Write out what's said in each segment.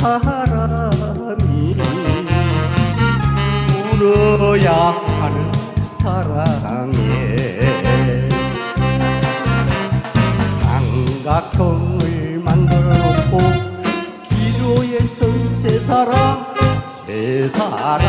사람이 울어야 하는 사랑에 삼각형을 만들어 놓고 기도에 선세 사람 세 사람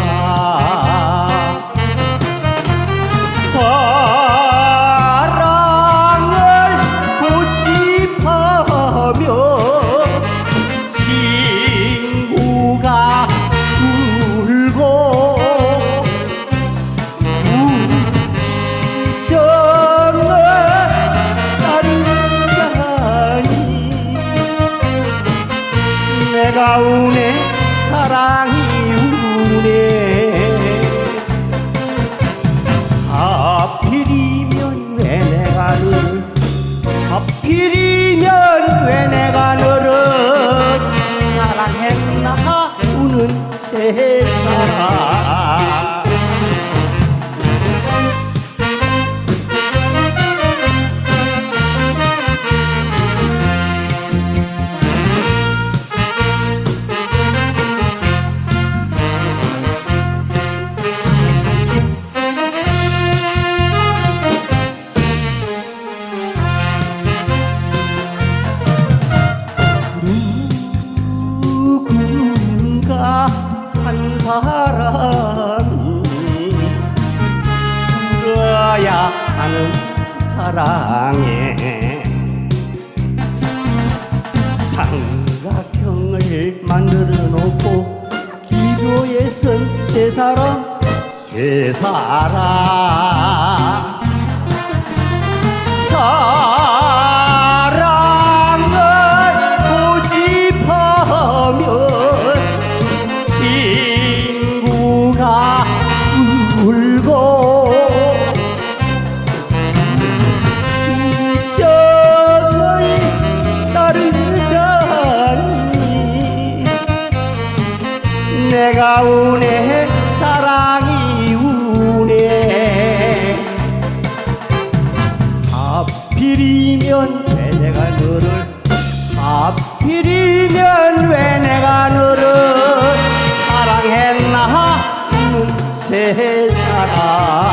내가 우네 사랑이 우네. 하필이면 왜 내가 너를 하필이면 왜 내가 너를 사랑했나 우는 세상 사람이 울어야 하는 사랑에 삼각형을 만들어 놓고 기도에 선세 사람 세 사람 내가 우네 사랑이 우네 하필이면 왜 내가 너를 하필이면 왜 내가 너를 사랑했나 우는 세사람